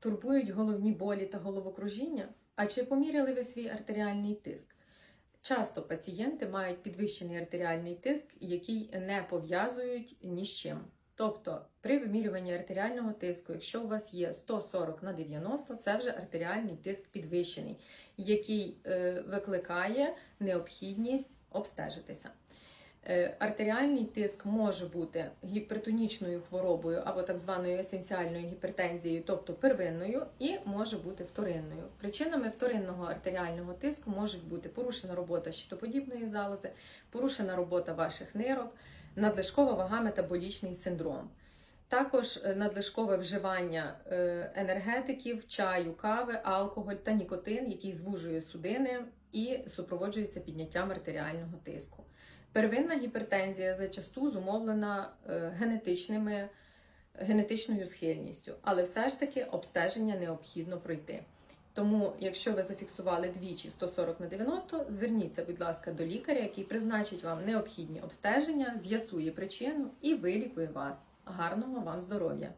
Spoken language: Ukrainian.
Турбують головні болі та головокружіння? А чи поміряли ви свій артеріальний тиск? Часто пацієнти мають підвищений артеріальний тиск, який не пов'язують ні з чим. Тобто, при вимірюванні артеріального тиску, якщо у вас є 140 на 90, це вже артеріальний тиск підвищений, який е, викликає необхідність обстежитися. Е, Артеріальний тиск може бути гіпертонічною хворобою або так званою есенціальною гіпертензією, тобто первинною, і може бути вторинною. Причинами вторинного артеріального тиску можуть бути порушена робота щитоподібної залози, порушена робота ваших нирок, надлишкова вага, метаболічний синдром. Також е, надлишкове вживання е, енергетиків, чаю, кави, алкоголь та нікотин, який звужує судини і супроводжується підняттям артеріального тиску. Первинна гіпертензія зачасту зумовлена е, генетичними, генетичною схильністю, але все ж таки обстеження необхідно пройти. Тому, якщо ви зафіксували двічі 140 на 90, зверніться, будь ласка, до лікаря, який призначить вам необхідні обстеження, з'ясує причину і вилікує вас. Гарного вам здоров'я!